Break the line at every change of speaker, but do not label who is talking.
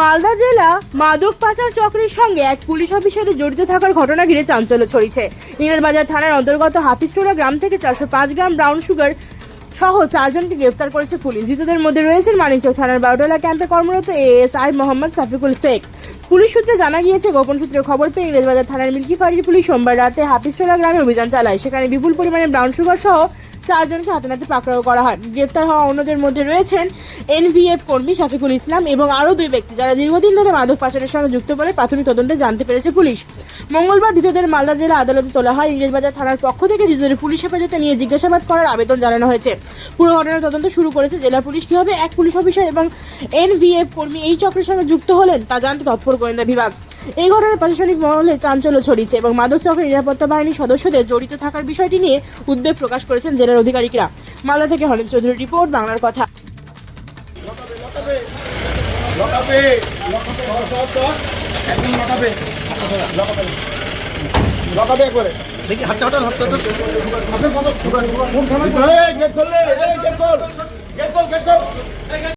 মালদা জেলা মাদক পাচার চক্রের সঙ্গে এক পুলিশ অফিসারের জড়িত থাকার ঘটনা ঘিরে চাঞ্চল্য ছড়িয়েছে। ইংরেজবাজার থানার অন্তর্গত হাফিস্টোরা গ্রাম থেকে চারশো পাঁচ গ্রাম ব্রাউন সুগার সহ চারজনকে গ্রেফতার করেছে পুলিশ। ধৃতদের মধ্যে রয়েছেন মানিকচক থানার বারোটলা ক্যাম্পে কর্মরত এএসআই মোহাম্মদ সাফিকুল শেখ। পুলিশ সূত্রে জানা গিয়েছে, গোপন সূত্রে খবর পেয়ে ইংরেজবাজার থানার মিল্কি ফাঁড়ির পুলিশ সোমবার রাতে হাফিস্টোলা গ্রামে অভিযান চালায়। সেখানে বিপুল পরিমাণে ব্রাউন সুগার সহ চারজনকে হাতে নাতে পাকড়াও করা হয়। গ্রেফতার হওয়া অন্যদের মধ্যে রয়েছেন এনভিএফ কর্মী শফিকুল ইসলাম এবং আরও দুই ব্যক্তি যারা দীর্ঘদিন ধরে মাদক পাচারের সঙ্গে যুক্ত বলে প্রাথমিক তদন্তে জানতে পেরেছে পুলিশ। মঙ্গলবার ধৃতদের মালদা জেলা আদালতে তোলা হয়। ইংরেজবাজার থানার পক্ষ থেকে ধৃতদের পুলিশ হেফাজতে নিয়ে জিজ্ঞাসাবাদ করার আবেদন জানানো হয়েছে। পুরো ঘটনার তদন্ত শুরু করেছে জেলা পুলিশ। কীভাবে এক পুলিশ অফিসার এবং এনভিএফ কর্মী এই চক্রের সঙ্গে যুক্ত হলেন তা জানতে তৎপর গোয়েন্দা বিভাগ। এই ঘটনায় প্রশাসনিক মহলে চাঞ্চল্য ছড়িয়েছে এবং মাদক চক্রের নিরাপত্তা বাহিনীর সদস্যদের জড়িত থাকার বিষয়টি নিয়ে উদ্বেগ প্রকাশ করেছেন জেলার অধিকারিকরা। মালদা থেকে হরেন চৌধুরী রিপোর্ট বাংলার কথা।
দেখি হাতটা হাতটা
গেট গেট গেট খোল।